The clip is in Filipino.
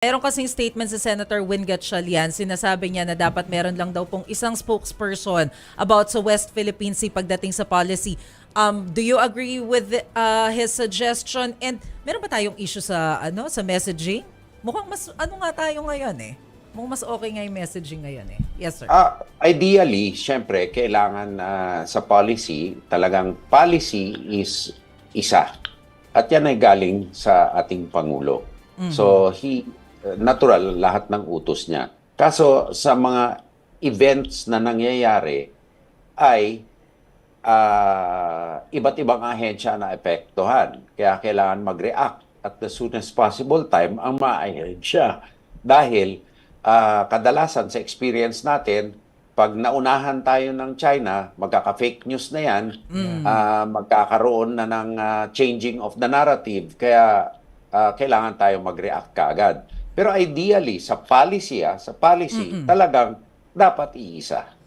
Meron kasing statement si Senator Win Gatchalian, sinasabi niya na dapat meron lang daw pong isang spokesperson about sa West Philippine Sea pagdating sa policy. Um, do you agree with uh, his suggestion? And meron ba tayong issue sa ano sa messaging? Mukhang mas ano nga tayo ngayon eh. Mukhang mas okay nga yung messaging ngayon eh. Yes, sir. Ah, ideally, syempre, kailangan ah, sa policy, talagang policy is isa. At yan ay galing sa ating Pangulo. So, he, uh, natural lahat ng utos niya. Kaso, sa mga events na nangyayari, ay ah, iba't ibang ahensya na epektuhan. Kaya kailangan mag-react at the soonest possible time ang ma-ahensya. Dahil ah, kadalasan sa experience natin, pag naunahan tayo ng China, magkaka-fake news na yan, ah, magkakaroon na ng ah, changing of the narrative. Kaya ah, kailangan tayo mag-react kaagad. Pero ideally, sa policy, ah, sa policy, talagang dapat iisa.